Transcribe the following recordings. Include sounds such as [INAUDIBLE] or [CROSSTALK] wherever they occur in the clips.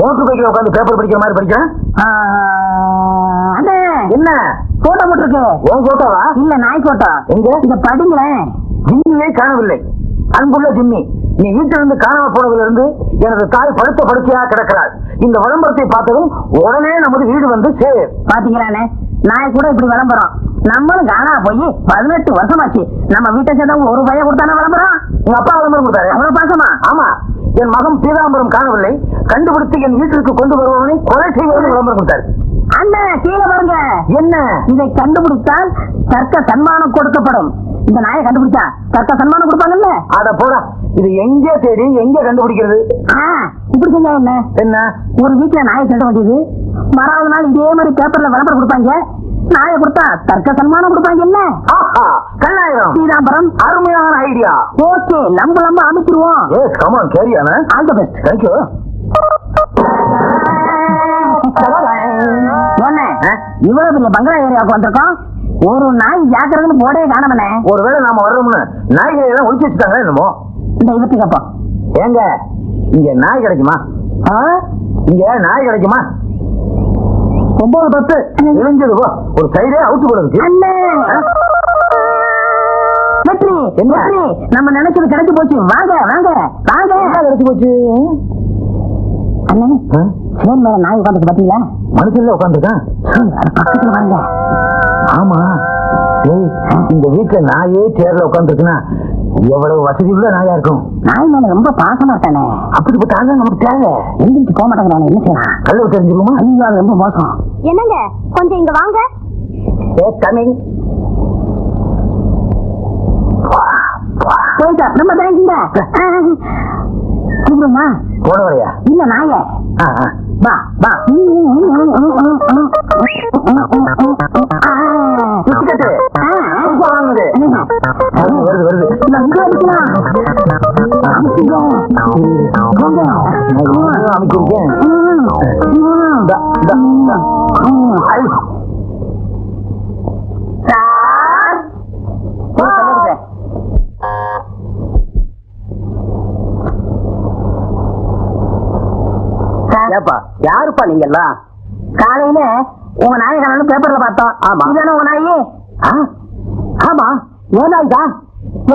Motor பைக்கில் உட்காந்து paper படிக்கிற மாதிரி படிக்கிறேன். அண்ணே. என்ன? போட்டோ போட்டிருக்கு. உன் போட்டோவா இல்ல நாய் போட்டோ எங்க? இத படிங்களேன் ஜிம்மியே காணவில்லை. அன்புள்ள ஜிம்மி நீ வீட்டிலிருந்து காணாம போனதிலிருந்து எனது தாய் படுத்த படுக்கையா கிடக்கிறாள். இந்த விளம்பரத்தை பார்த்ததும் உடனே நமது வீடு வந்து சேர். பாத்தீங்களாண்ணே நாய் கூட இப்படி விளம்பரம். நம்மளும் காணா போய் பதினெட்டு வருஷமாச்சு. நம்ம வீட்டை சேர்ந்தவங்க ஒரு பையன் கொடுத்தானே விளம்பரம்? உங்க அப்பா விளம்பரம் கொடுத்தாரு. அவ்வளவு பாசமா? ஆமா. என் மகன் பீதாம்பரம் காணவில்லை. கண்டுபிடித்து என் வீட்டிற்கு கொண்டு வருபவனை கொலை செய்வது விளம்பரம் கொடுத்தாரு. அண்ணன் கீழே பாருங்க. என்ன? இதை கண்டுபிடித்தால் தர்க்க சன்மானம் கொடுக்கப்படும். இந்த நாயை கண்டுபிடிச்சா தர்க்க சன்மானம் கொடுப்பாங்கல்ல? அட போடா. இது எங்கே தேடி எங்க கண்டுபிடிக்கிறது? ஆ, இப்படி செஞ்சா என்ன? என்ன? ஒரு வீட்டுல நாயை திருட வேண்டியது. மறாவது நாள் இதே மாதிரி பேப்பர்ல விளம்பரம் கொடுப்பாங்க. நாயை கொடுத்தா தர்க்க சன்மானம் கொடுப்பாங்க என்ன? ஆஹா கண்ணாயிரம். பீதாம்பரம். அருமையான ஐடியா ஓகே லம்ப லம்ப அமைச்சிருவோம். Yes come on carry on all the best thank you என்ன? இவ்வளவு பெரிய பங்களா ஏரியாவுக்கு வந்திருக்கோம். ஒரு நாய் ஜாக்கிரதுன்னு போடவே காணமனே ஒருவேளை நாம வர்றோம்னு நாய்களை எல்லாம் ஒழிச்சு வச்சுட்டாங்களா என்னமோ? இந்த இவத்துக்கு அப்போ ஏங்க இங்க நாய் கிடைக்குமா? ஆ? இங்க நாய் கிடைக்குமா? ஒன்பது பத்து இழிஞ்சது போ. ஒரு சைடே அவுட்டு போல இருக்கு. அண்ணே! வெற்றி என்ன? வெற்றி. நம்ம நினைச்சது கிடைச்சு போச்சு. வாங்க வாங்க வாங்க. கிடைச்சு போச்சு? அண்ணே ஆ? சேன் மேல நாய் உட்காந்துக்கு பாத்தீங்களா? மனுஷன்ல உட்காந்துருக்கான் அது பக்கத்துல வாங்க ஆமா. ஏய் இந்த வீட்டுல நாயே சேர்ல உட்காந்துருக்குன்னா எவ்வளவு வசதி உள்ள நாயா இருக்கும்? நாய் மேல ரொம்ப பாசமா இருக்கானே. அப்படிப்பட்ட ஆள் தான் நமக்கு தேவை. எந்திரிச்சு போக மாட்டேங்கிறானே என்ன செய்யலாம்? கல்ல தெரிஞ்சுக்குமா ஐயோ அது ரொம்ப மோசம். என்னங்க? கொஞ்சம் இங்க வாங்க. எஸ் கமிங் போயிட்டா ரொம்ப தேங்க்ஸுங்க கூப்பிடுமா போன வரையா இல்ல நாய. வா வா. வருது வருது அமைச்சிருக்கேன் ஏப்பா யாருப்பா நீங்க எல்லாம் காலையில உங்க நாயை பேப்பர்ல பார்த்தோம். ஆமா. இதானே உங்க நாயி? ஆமா. ஏன் நாய் தான்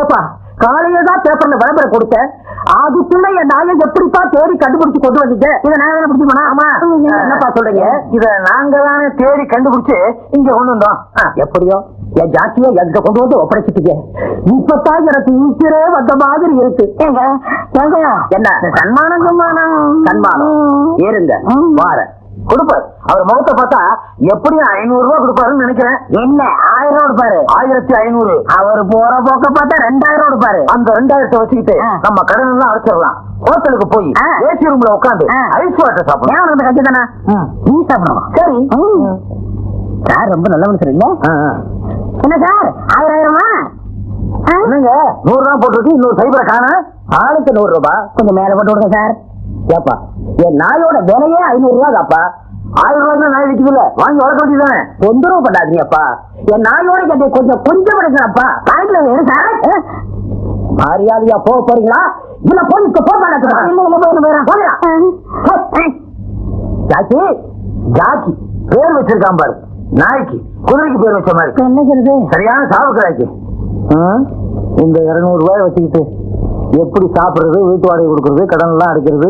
ஏப்பா காலையில தான் பேப்பர்ல விளம்பரம் கொடுத்தேன். அதுக்குள்ள என் நாயை எப்படிப்பா தேடி கண்டுபிடிச்சு கொண்டு வந்தீங்க? இதை நாங்க தானே பிடிச்சி போனா ஆமா என்னப்பா சொல்றீங்க? இத நாங்க தானே தேடி கண்டுபிடிச்சு இங்க கொண்டு வந்தோம். எப்படியோ? என் ஜாக்கிய எங்க கொண்டு வந்து ஒப்படைச்சிட்டீங்க. இப்பதான் எனக்கு ஈச்சரே வந்த மாதிரி இருக்கு. என்ன? சன்மானம் சன்மானம். சன்மானம் ஏறுங்க ம். கொடுப்பாரு. அவர் முகத்தை பார்த்தா எப்படியும் ஐநூறு ரூபாய் கொடுப்பாருன்னு நினைக்கிறேன். இல்ல ஆயிரம் ரூபாய் கொடுப்பாரு? ஆயிரத்தி ஐநூறு. அவர் போற போக்க பார்த்தா ரெண்டாயிரம் ரூபாய் கொடுப்பாரு. அந்த ரெண்டாயிரத்தை வச்சுக்கிட்டு. நம்ம கடன் எல்லாம் அடைச்சிடலாம். ஹோட்டலுக்கு போய். ஏசி ரூம்ல உட்காந்து. ஐஸ் வாட்டர் ஏன் உனக்கு கட்சி தானே. நீ சாப்பிடணும்? சரி. சார் ரொம்ப நல்ல மனுஷர் இல்ல. என்ன சார்? ஆயிரம் ஆயிரமா? என்னங்க? நூறு ரூபாய் போட்டுருக்கு இன்னொரு சைபரை காண? ஆளுக்கு நூறு ரூபாய் கொஞ்சம் மேல போட்டு விடுங்க சார். ஏப்பா என் நாயோட விலையே ஐநூறு ரூபாய் தாப்பா ஆயிரம் ரூபாய்க்கு நாய் விற்குது இல்ல வாங்கி வளர்க்க வேண்டியதானே தொந்தரவு பண்ணாதீங்கப்பா. என் நாயோட என்னை கொஞ்சம் கொஞ்சம் கிடைக்கிறப்பா பாக்கெட்ல வேணும் சார்? மரியாதையா போக போறீங்களா? இல்ல போலீஸ்க்கு போக இல்ல மாட்டேன் இல்ல போயிடும் போயிடும் போறியா? ஜாக்கி ஜாக்கி பேர் வச்சிருக்கான் பாரு. நாய்க்கு குதிரைக்கு பேர் வச்ச மாதிரி. என்ன சொல்றது? சரியான சாவுக்கிறாய்க்கு இந்த இருநூறு ரூபாய் வச்சுக்கிட்டு எப்படி சாப்பிடுறது வீட்டு வாடகை கொடுக்கறது கடன் எல்லாம் அடைக்கிறது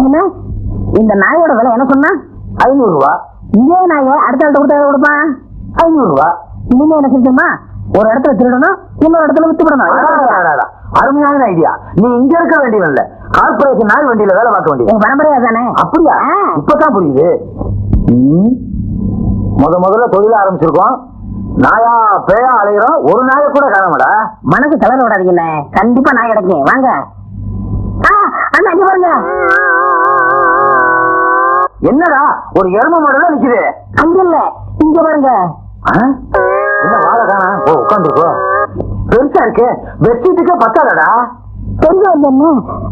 என்ன இந்த நாயோட விலை என்ன சொன்னா? ஐநூறு ரூபா. இதே நாயை அடுத்த இடத்துல கொடுத்தா கொடுப்பான்? ஐநூறு ரூபா. இனிமே என்ன செஞ்சுமா ஒரு இடத்துல திருடணும் இன்னொரு இடத்துல வித்து விடணும். அருமையான ஐடியா நீ இங்க இருக்க வேண்டியது இல்ல கார்பரேஷன் நாய் வண்டியில வேலை பார்க்க வேண்டியது. உங்க பரம்பரையா தானே? அப்படியா. இப்பதான் புரியுது. முத முதல்ல தொழில ஆரம்பிச்சிருக்கோம். நாயா பேயா அலையிறோம். ஒரு நாயை கூட காணமாடா. மனசு கலர விடாதீங்கண்ணே கண்டிப்பா நாய் கிடைக்கும் வாங்க. அண்ணா இங்க பாருங்க. என்னடா ஒரு எரும மாடல நிக்குது. அங்க இல்ல இங்க பாருங்க? என்ன வாழை காணா ஓ உட்காந்துருக்கோ பெருசா இருக்கு. பெட்ஷீட்டுக்கே பத்தாதடா. கொஞ்சம் வந்து என்ன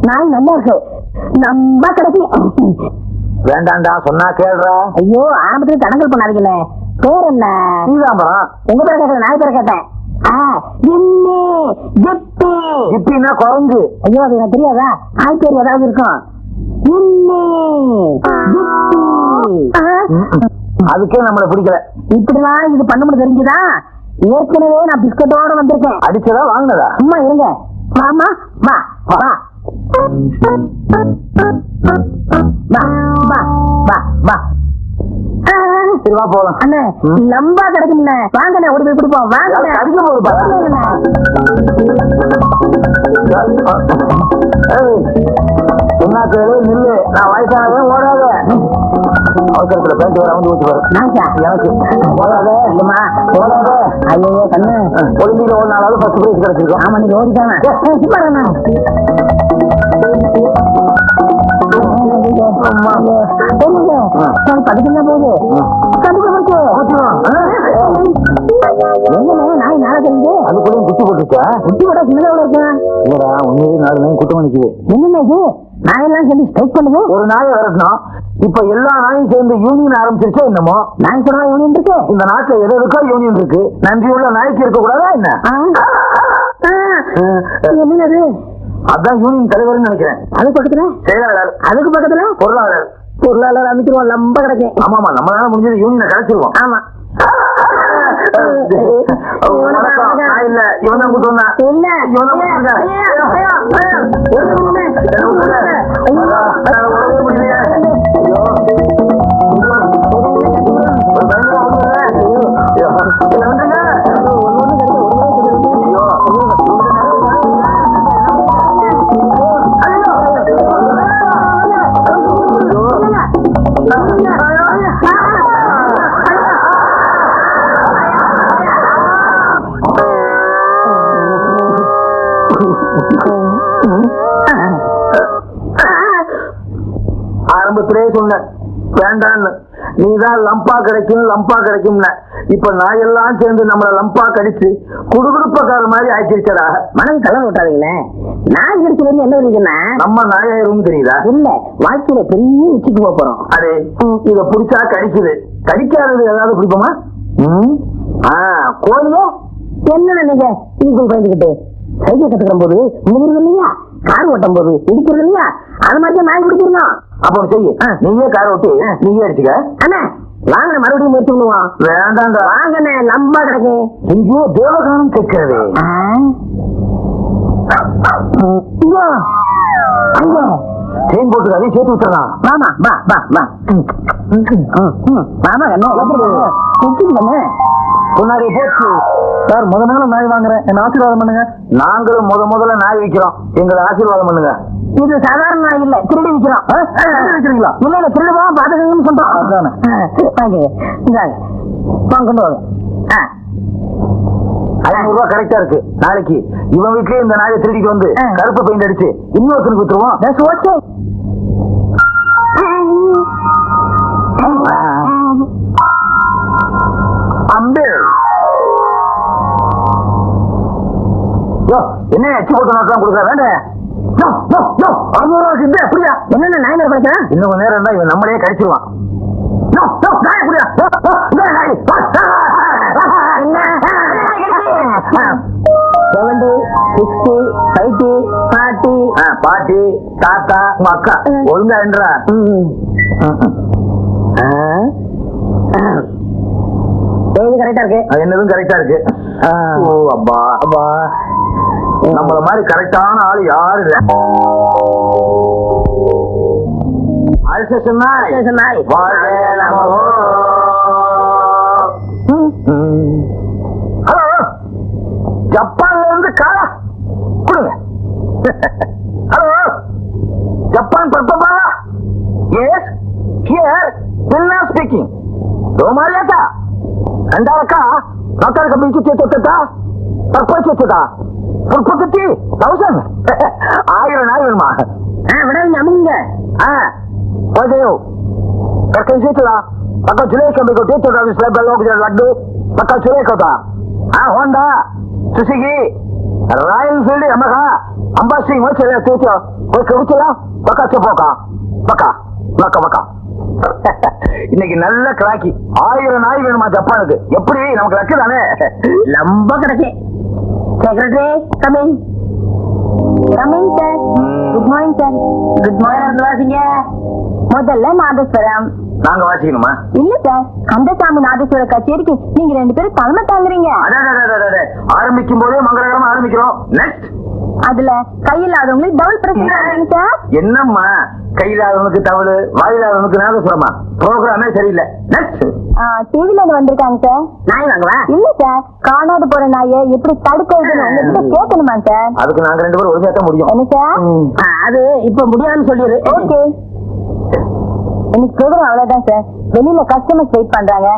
நாய் நல்லா இருக்கு. நம்ம கிடைக்கும் வேண்டாம்டா சொன்னா கேளுடா ஐயோ ஆரம்பத்துல தடங்கல் பண்ணாதீங்கண்ணே பேர் என்ன? நீதாம்பரம் உங்க பேரை கேட்கல நாய் பேரை கேட்டேன். ஜிப்பினா குரங்கு. ஐயோ அது எனக்கு தெரியாதா? ஆய் பேர் ஏதாவது இருக்கும் அதுக்கே நம்மள பிடிக்கல. இப்படிலாம் இது பண்ண முடியும் தெரிஞ்சுதா? ஏற்கனவே நான் பிஸ்கட்டோட வந்திருக்கேன். அடிச்சதா வாங்கினதா? அம்மா இருங்க. வாமா வா வா. வா. வா வா வா. ஆ, சரி வா போலாம். அண்ணே ம். லம்பா கிடைக்கும்ல. வாங்கண்ணே ஓடி போய் குடிப்போம் வாங்க அது அடிக்க போகுது பாரு. ஏய், சொன்னா கேளு நில்லு. நான் வயசானவன் ஓடாத. அவசரத்துல பேண்ட் வர வந்து ஊற்றி வரும் எனக்கு. ஓடாத. இல்லம்மா. ஓடாத. ஐயோ கண்ணு. ஒலிம்பிக்ல ஒரு நாளாவது ஃபர்ஸ்ட் பிரைஸ் கிடைச்சிருக்கும். ஆமா நீங்க ஓடிட்டாங்க சும்மா போகுது. நான் கண்டிப்பா போச்சு நாய் நாளை தெரியுது அதுக்குள்ளேயும் குட்டி போட்டுச்சா குட்டி விட சின்னதா இருக்கேன் இல்லடா உண்மையிலே நாலு நாய் குட்டம் நிக்குது என்னண்ணே இது நாயெல்லாம் சேர்ந்து ஸ்ட்ரைக் பண்ணுது ஒரு நாயை வரட்டணும் இப்ப எல்லா நாயும் சேர்ந்து யூனியன் ஆரம்பிச்சிருச்சா என்னமோ நாய் சொல்றா யூனியன் இருக்கு இந்த நாட்டுல எது இருக்கோ யூனியன் இருக்கு நன்றியுள்ள நாய்க்கு இருக்க கூடாதா என்ன என்னது அதான் யூனியன் தலைவர்னு நினைக்கிறேன் அது பக்கத்துல செயலாளர் அதுக்கு பக்கத்துல பொருளாளர் பொருளாளர் அமைக்கிறோம் லம்ப கிடைக்கும் ஆமாமா நம்மளால முடிஞ்சது யூனியனை கிடைச்சிருவோம் ஆமா இல்ல இவன் தான் கூட்டு வந்தான் இல்ல இவன் தான் ஆரம்பத்திலே சொன்னேன் வேண்டான்னு. நீதான் லம்பா கிடைக்கும் லம்பா கிடைக்கும்ன. இப்ப நாயெல்லாம் சேர்ந்து நம்மள லம்பா கடிச்சு குடுகுடுப்பக்கார மாதிரி ஆக்கிருச்சடா. மனம் கலர் விட்டாதீங்களே. நான் இருக்கிறது என்ன தெரியுதுன்னா? நம்ம நாயாயிரும் தெரியுதா? இல்ல. வாழ்க்கையில பெரிய உச்சிக்கு போறோம். அடே இத புடிச்சா கடிக்குது. கடிக்காதது ஏதாவது பிடிப்போமா கோழிய? என்ன நீங்க இதுக்குள் பயந்துகிட்டு சைக்கிள் கத்துக்கிற போது முழுகிறது இல்லையா? கார் ஓட்டும் போது இடிக்கிறது இல்லையா? அது மாதிரி தான் நாய் பிடிச்சிருந்தோம் அப்ப ஆ. நீயே கார் ஓட்டி நீயே அடிச்சுக்க. அண்ணா வாங்க மறுபடியும் முயற்சி பண்ணுவோம். வேண்டாம்டா. வாங்கண்ணே லம்பா கிடைக்கும் ஐயோ தேவகானம் கேட்கிறது. செயின் போட்டு அதையும் சேர்த்து விட்டுறலாம். வாமா வா வா வா. ம். ம், ம். வாமா கண்ணே முன்னாடி போச்சு. சார் முத நாள் நாய் வாங்குறேன். என்ன ஆசீர்வாதம் பண்ணுங்க. நாங்களும் முத முதல்ல நாய் விக்கிறோம். எங்களை ஆசீர்வாதம் பண்ணுங்க. இது சாதாரண நாய் இல்ல திருடி விக்கிறோம். விக்கிறீங்களா? இல்ல இல்ல திருடுவா பாத்துக்கங்கன்னு சொல்றோம். கொண்டு வாங்க. ஐநூறு ரூபாய் கரெக்டா இருக்கு. நாளைக்கு இவன் வீட்லயே இந்த நாயை திருடிட்டு வந்து. கருப்பு பெயிண்ட் அடிச்சு இன்னொருத்தனுக்கு வித்துருவோம். எச்சி போட்டு நாட்டம் கொடுக்குற வேண்டாம் யோ யோ யோ அறுநூறு ரூபாய் சிந்து அப்படியா? என்னென்ன நாய் நேரம் படிக்கிறான் இன்னும் கொஞ்ச நேரம் இருந்தா இவன் நம்மளே கடிச்சிருவான். Seventy sixty fifty forty. ஆ, பாட்டி தாத்தா உங்க அக்கா. ஒழுங்கா என்றா இது கரெக்டா இருக்கு? அது என்னதும் கரெக்டா இருக்கு. ஆ. ஓ அப்பா. அப்பா. நம்மள மாதிரி கரெக்டான ஆளு யாரு? இல்ல. ஹலோ. ஜப்பான்ல இருந்து காலா கொடுங்க. ஹலோ. ஜப்பான் பர்பபாலா எஸ் ஹியர் பின்னா ஸ்பீக்கிங் ரோமாரியாட்டா ரெண்டாவக்கா நாத்தாருக்க பீச்சு சேர்த்துட்டா தற்போது சேர்த்துட்டா முற்பத்தி தௌசண்ட். ஆயிரம் நாய் வேணுமா விடாதீங்க அமுங்க ஓகேயோ பக்கம் சீட்டுடா பக்கம் சுரேஷ் మీకు టీచర్ ఆఫీస్ లో బెల్ ఒకటి లడ్డు పక్క సురేష్ కదా హోండా సుసిగి రాయల్ ఫీల్డ్ ఎమ్మగా అంబాసింగ్ వచ్చి టీచర్ కూర్చోలా పక్క చెప్పోకా பக்கா பக்கா. பக்கா இன்னைக்கு நல்ல கிராக்கி ஆயிரம் நாய் வேணுமா ஜப்பானுக்கு. எப்படி? நமக்கு லக்கு தானே? ரொம்ப கிடைக்கும் செக்ரட்டரி கமிங் கமிங் சார் ம், good morning sir good morning வாசிங்க முதல்ல நாதஸ்வரம் நாங்க வாசிக்கணுமா? இல்ல சார். கந்தசாமி நாதஸ்வர கச்சேரிக்கு நீங்க ரெண்டு பேரும் தலைமை தாங்குறீங்க. ஆரம்பிக்கும் போதே மங்களகரமா ஆரம்பிக்கிறோம். நெக்ஸ்ட் அதுல கையில்லாதவங்களுக்கு டபுள் பிரச்சனை சார். என்னம்மா? கையிலாதவனுக்கு தவறு வாயிலாதவனுக்கு நாதசுரமா ப்ரோக்ராமே சரியில்லை. நெக்ஸ்ட் டிவில இருந்து வந்திருக்காங்க சார்? நாய் வாங்கவா? இல்ல சார். காணாது போற நாயை எப்படி தடுக்கிறதுன்னு உங்ககிட்ட கேட்கணுமா சார்? அதுக்கு நாங்க ரெண்டு பேரும் ஒழுங்கா முடியும். என்ன சார்? அது இப்ப முடியாதுன்னு சொல்லிடு. ஓகே. இன்னைக்கு ப்ரோக்ராம் அவ்வளவுதான் சார் வெளியில கஸ்டமர்ஸ் வெயிட் பண்றாங்க.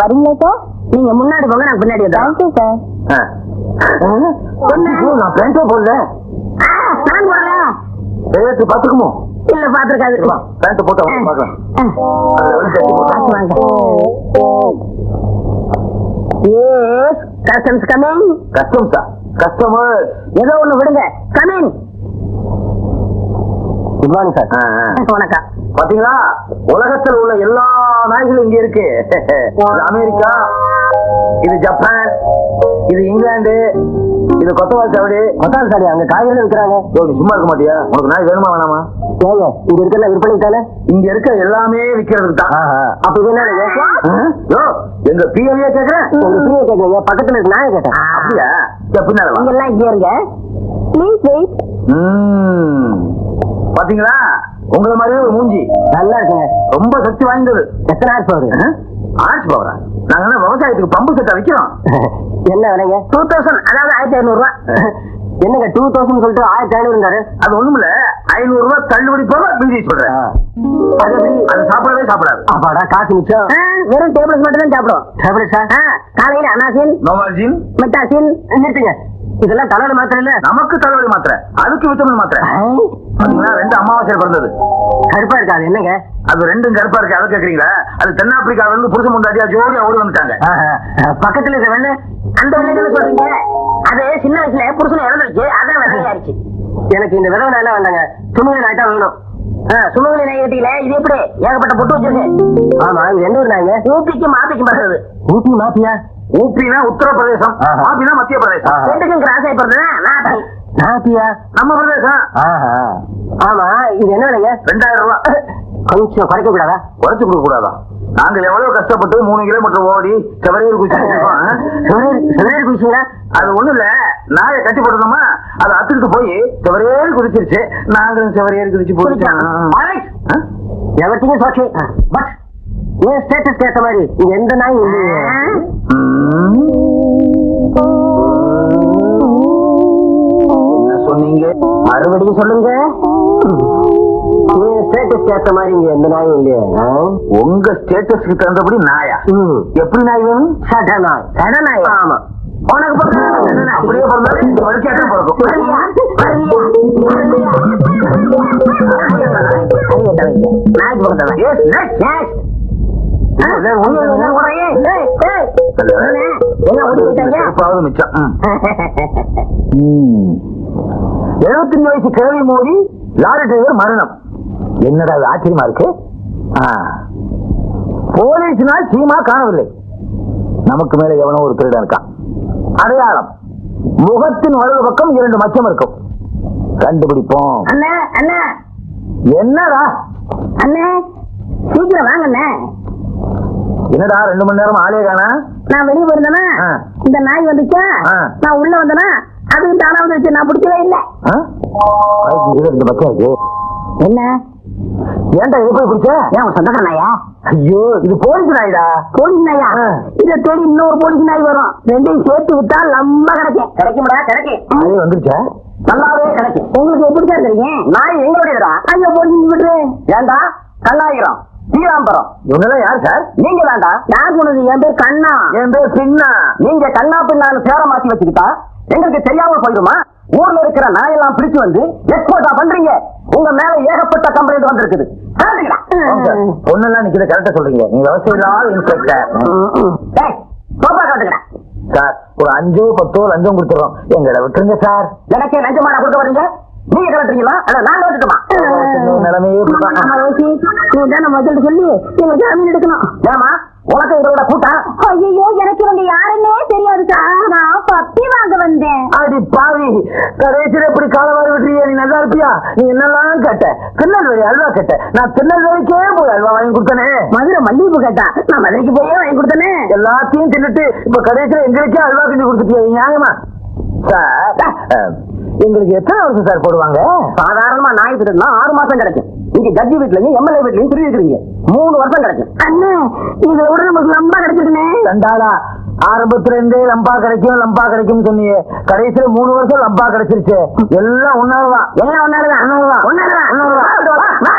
வரீங்களா சார் நீங்க முன்னாடி போங்க நான் பின்னாடி தேங்க்யூ சார் நான் பேண்டே போடல. நான் போடல. பாத்துக்குமோ இல்ல பாத்துருக்காது பேண்ட் போட்டு வந்து வாங்க. எஸ் கஸ்டம்ஸ் கமிங் கஸ்டம்ஸா கஸ்டமர் ஏதோ ஒண்ணு விடுங்க கமிங் குட் மார்னிங் சார் வணக்கம். பாத்தீங்களா? உலகத்தில் உள்ள எல்லா நாய்களும் இங்க இருக்கு. அமெரிக்கா இது ஜப்பான் இது இங்கிலாந்து இது கொத்தவால் சாவடி. கொத்தவால் சாவடி அங்க காய்கறி விற்கிறாங்க. நீ சும்மா இருக்க மாட்டியா? உனக்கு நாய் வேணுமா வேணாமா? ஏங்க இங்க இருக்கிற விற்பனை தானே இங்க இருக்க எல்லாமே விக்கிறதுக்கு தான். அப்ப இது என்ன எங்க பிஏவியே கேக்குறேன்? உங்க பிஏ கேக்குறீங்க பக்கத்துல இருக்க நாயை கேட்டேன். அப்படியா? பின்னால வா. நீங்க எல்லாம் இங்கே இருங்க ப்ளீஸ் வெயிட். பாத்தீங்களா? உங்கள மாதிரியே ஒரு மூஞ்சி. நல்லா இருக்குங்க ரொம்ப சக்தி வாய்ந்தது. எத்தனை ஆர்ஸ் பவர் ஆர்ஸ் பவரா நாங்க விவசாயத்துக்கு பம்பு செட்டா விக்கிறோம்? [LAUGHS] என்ன விலைங்க? டூ தௌசண்ட் அதாவது ஆயிரத்தி ஐநூறு ரூபா [LAUGHS] என்னங்க டூ தௌசண்ட் சொல்லிட்டு ஆயிரத்தி ஐநூறுங்காரு அது ஒண்ணுமில்ல. ஐநூறு ரூபாய் தள்ளுபடி போக பில்டி சொல்றேன் அது எப்படி? அது சாப்பிடவே சாப்பிடாது. அப்பாடா காசு மிச்சம். வெறும் டேபிள்ஸ் மட்டும் தான் சாப்பிடுவோம். டேப்லெட்ஸா ஆ, காலையில அனாசின் நோவால்ஜின் மெட்டாசின். நிறுத்துங்க. இதெல்லாம் தலைவலி மாத்திரை இல்ல. நமக்கு தலைவலி மாத்திரை. அதுக்கு விட்டமின் மாத்திரை. பாத்தீங்களா? ரெண்டு அமாவாசை பிறந்தது. கருப்பா இருக்காது என்னங்க? அது ரெண்டும் கருப்பா இருக்கு. அதை கேக்குறீங்களா? அது தென்னாப்பிரிக்காவில இருந்து புருஷ முண்டாட்டியா ஜோடியா ஓடி வந்துட்டாங்க. பக்கத்துல இருக்க வெண்ண அந்த விளையாட்டு சொல்றீங்க அது சின்ன வயசுல புருஷன் இறந்துருச்சு அதான் விதையாயிருச்சு எனக்கு இந்த விதவை எல்லாம் வேண்டாங்க? சுமங்கலி நாய்ட்டா வேணும். சுமங்கலி நாய் கட்டியில இது எப்படி? ஏகப்பட்ட பொட்டு வச்சிருக்கு. ஆமா எந்த ஊர் நாய்ங்க? ஊப்பிக்கு மாப்பிக்கு பிறந்தது ஊபி மாத்தியா ஊபினா உத்தரப்பிரதேசம் மாப்பினா மத்திய பிரதேசம் ரெண்டுக்கும் கிராஸ் ஆகி பிறந்தது நாப்பி. நாத்தியா நம்ம பிரதேசம். ஆமா இது என்ன விலைங்க? ரெண்டாயிரம் ரூபாய் கொஞ்சம் குறைக்க கூடாதா? குறைச்சு கொடுக்க கூடாதா? நாங்க எவ்வளவு கஷ்டப்பட்டு மூணு கிலோமீட்டர் ஓடி செவரையர் குச்சி செவரையர் குச்சிங்களா அது ஒண்ணு இல்ல. நாயை கட்டி போட்டோமா அதை அத்துக்கிட்டு போய் செவரையர் குதிச்சிருச்சு. நாங்களும் செவரையர் குதிச்சு போயிட்டோம். எவர்த்திங்க சாட்சி பட் ஏன் ஸ்டேட்டஸ் ஏத்த மாதிரி இங்க எந்த நாயும் இல்லையே என்ன சொன்னீங்க மறுபடியும் சொல்லுங்க ஸ்டேட்டஸ் ஏத்த மாதிரி இங்க எந்த நாயும் இல்லையா உங்க ஸ்டேட்டஸ்க்கு தகுந்தபடி நாயா எப்படி நாய் வேணும் சட நாய் சட நாய் ஆமா உனக்கு நாய். அப்படியே பிறந்தாலும் இந்த வலிக்காட்டம் பிறக்கும். நாய்க்கு பிறந்தவன். எழுபத்தஞ்சு வயசு கிழவி மோதி லாரி டிரைவர் மரணம் என்னடா ஆச்சரியமா இருக்கு. போலீஸ்னால் சீமா காணவில்லை நமக்கு மேல எவனோ ஒரு திருடன் இருக்கான் அடையாளம் முகத்தின் வலது பக்கம் இரண்டு மச்சம் இருக்கும் கண்டுபிடிப்போம் என்னடா அண்ணே, சீக்கிரம் வாங்க அண்ணே. என்னடா ரெண்டு மணி நேரம் ஆளே காணா? நான் வெளியே போயிருந்தேனா. இந்த நாய் வந்துச்சா. நான் உள்ள வந்தேனா? அதுவும் தானா வந்துச்சு நான் பிடிக்கவே இல்லை. என்ன? ஏன்டா இது போய் பிடிச்ச? ஏன் உன் சொந்தக்கார நாயா? ஐயோ இது போலீஸ் நாய்டா. போலீஸ் நாயா. இதை தேடி இன்னொரு போலீஸ் நாய் வரும். ரெண்டையும் சேர்த்து விட்டா லம்மா கிடைக்கும். கிடைக்கும்டா கிடைக்கும். அதே வந்துருச்சா? நல்லாவே கிடைக்கும். உங்களுக்கு எப்படி தான் தெரியும்? நாய் எங்களுடையதா ஐயோ போலீஸ் விட்டுரு. ஏண்டா கண்ணாயிரம் ஸ்ரீராம்பரம் இவங்கெல்லாம் யார் சார்? நீங்க வேண்டாம் யார் சொன்னது? என் பேர் கண்ணா. என் பேர் பின்னா நீங்க கண்ணா பின்னான்னு சேர மாத்தி வச்சுக்கிட்டா எங்களுக்கு தெரியாம போயிடுமா? ஊர்ல இருக்கிற நாயெல்லாம் பிடிச்சு வந்து எக்ஸ்போர்ட்டா பண்றீங்க. உங்க மேல ஏகப்பட்ட கம்ப்ளைண்ட் வந்திருக்குது. பொண்ணெல்லாம் நிக்கிற கரெக்டா சொல்றீங்க. நீங்க விவசாய இல்லாத இன்ஸ்பெக்டர் சோப்பா காட்டுக்கிறேன் சார் ஒரு அஞ்சோ பத்தோ லஞ்சம் கொடுத்துறோம். எங்களை விட்டுருங்க சார். எனக்கே லஞ்சமா நான் கொடுக்க வரீங்க நீங்க கலட்டுறீங்களா அல்ல நான் கலட்டுமா நிலைமையே நீ தான் சொல்லி நீங்க ஜாமீன் எடுக்கணும். ஏமா உனக்கு இதோட கூட்டம்? ஐயோ எனக்கு இவங்க யாருன்னே தெரியாது சார். நான் பப்பி வாங்க வந்தேன். அடி பாவி கடைசியில இப்படி காலவாரி விட்டுறிய நீ நல்லா இருப்பியா? நீ என்னெல்லாம் கேட்ட? திருநெல்வேலி அல்வா கேட்ட. நான் திருநெல்வேலிக்கே போய் அல்வா வாங்கி கொடுத்தனே. மதுரை மல்லிகைப்பூ கேட்டா நான் மதுரைக்கு போயே வாங்கி கொடுத்தனே. எல்லாத்தையும் தின்னுட்டு இப்ப கடைசியில எங்களுக்கே அல்வா கிண்டி கொடுத்துட்டியா நியாயமா? சார் எங்களுக்கு எத்தனை வருஷம் சார் போடுவாங்க? சாதாரணமா நாய் திருடுனா ஆறு மாசம் கிடைக்கும். நீங்க ஜட்ஜி வீட்லயும் எம்எல்ஏ வீட்லயும் திருடி இருக்கிறீங்க. மூணு வருஷம் கிடைக்கும். அண்ணே இதுல விட நமக்கு ரொம்ப கிடைச்சிருக்கனே தண்டாளா ஆரம்பத்துல இருந்தே லம்பா கிடைக்கும் லம்பா கிடைக்கும் சொன்னீங்க. கடைசியில மூணு வருஷம் லம்பா கிடைச்சிருச்சு. எல்லாம் ஒன்னாலதான் எல்லாம் ஒன்னாலதான் ஒன்னாலதான் ஒன்னாலதான்